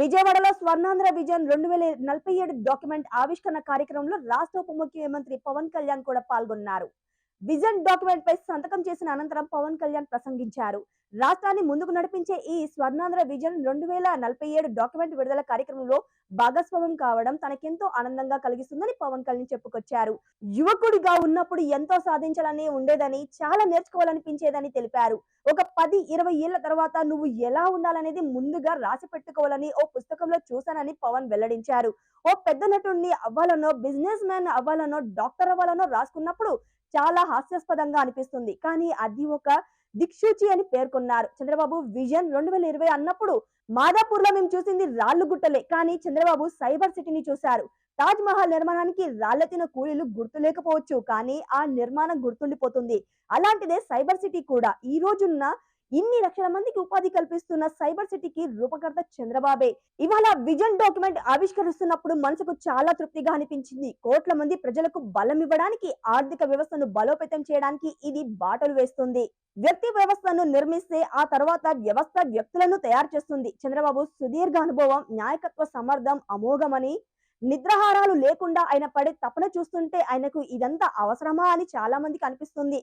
విజయవాడలో స్వర్ణాంధ్ర విజన్ రెండు వేల నలభై ఏడు డాక్యుమెంట్ ఆవిష్కరణ కార్యక్రమంలో రాష్ట్ర ఉప ముఖ్యమంత్రి పవన్ కళ్యాణ్ కూడా పాల్గొన్నారు. విజన్ డాక్యుమెంట్ పై సంతకం చేసిన అనంతరం పవన్ కళ్యాణ్ ప్రసంగించారు. రాష్ట్రాన్ని ముందుకు నడిపించే ఈ స్వర్ణాంధ్ర విజన్ రెండు వేల నలభై ఏడు డాక్యుమెంట్ విడుదల కార్యక్రమంలో భాగస్వామ్యం కావడం తనకెంతో ఆనందంగా కలిగిస్తుందని పవన్ కళ్యాణ్ చెప్పుకొచ్చారు. యువకుడిగా ఉన్నప్పుడు ఎంతో సాధించాలని ఉండేదని చాలా నేర్చుకోవాలనిపించేదని తెలిపారు. ఒక పది ఇరవై ఏళ్ళ తర్వాత నువ్వు ఎలా ఉండాలనేది ముందుగా రాసి పెట్టుకోవాలని ఓ పుస్తకంలో చూశానని పవన్ వెల్లడించారు. ఓ పెద్ద నటుడిని అవ్వాలనో బిజినెస్ మ్యాన్ అవ్వాలనో డాక్టర్ అవ్వాలనో రాసుకున్నప్పుడు చాలా హాస్యాస్పదంగా అనిపిస్తుంది. కానీ అది ఒక దిక్సూచి అని పేర్కొన్నారు. చంద్రబాబు విజన్ రెండు వేల ఇరవై అన్నప్పుడు మాదాపూర్లో మేము చూసింది రాళ్ళు గుట్టలే. కానీ చంద్రబాబు సైబర్ సిటీని చూశారు. తాజ్ మహల్ నిర్మాణానికి రాళ్ళెత్తిన కూలీలు గుర్తు లేకపోవచ్చు కానీ ఆ నిర్మాణం గుర్తుండిపోతుంది. అలాంటిదే సైబర్ సిటీ కూడా. ఈ రోజున్న ఇన్ని లక్షల మందికి ఉపాధి కల్పిస్తున్న సైబర్ సిటీకి రూపకర్త చంద్రబాబే. ఇవాళ విజన్ డాక్యుమెంట్ ఆవిష్కరిస్తున్నప్పుడు మనసుకు చాలా తృప్తిగా అనిపించింది. కోట్ల మంది ప్రజలకు బలం ఇవ్వడానికి ఆర్థిక వ్యవస్థను బలోపేతం చేయడానికి ఇది బాటలు వేస్తుంది. వ్యక్తి వ్యవస్థను నిర్మిస్తే ఆ తర్వాత వ్యవస్థ వ్యక్తులను తయారు చేస్తుంది. చంద్రబాబు సుదీర్ఘ అనుభవం నాయకత్వ సమర్థం అమోఘమని నిద్రాహారాలు లేకుండా ఆయన పడే తపన చూస్తుంటే ఆయనకు ఇదంతా అవసరమా అని చాలా మందికి అనిపిస్తుంది.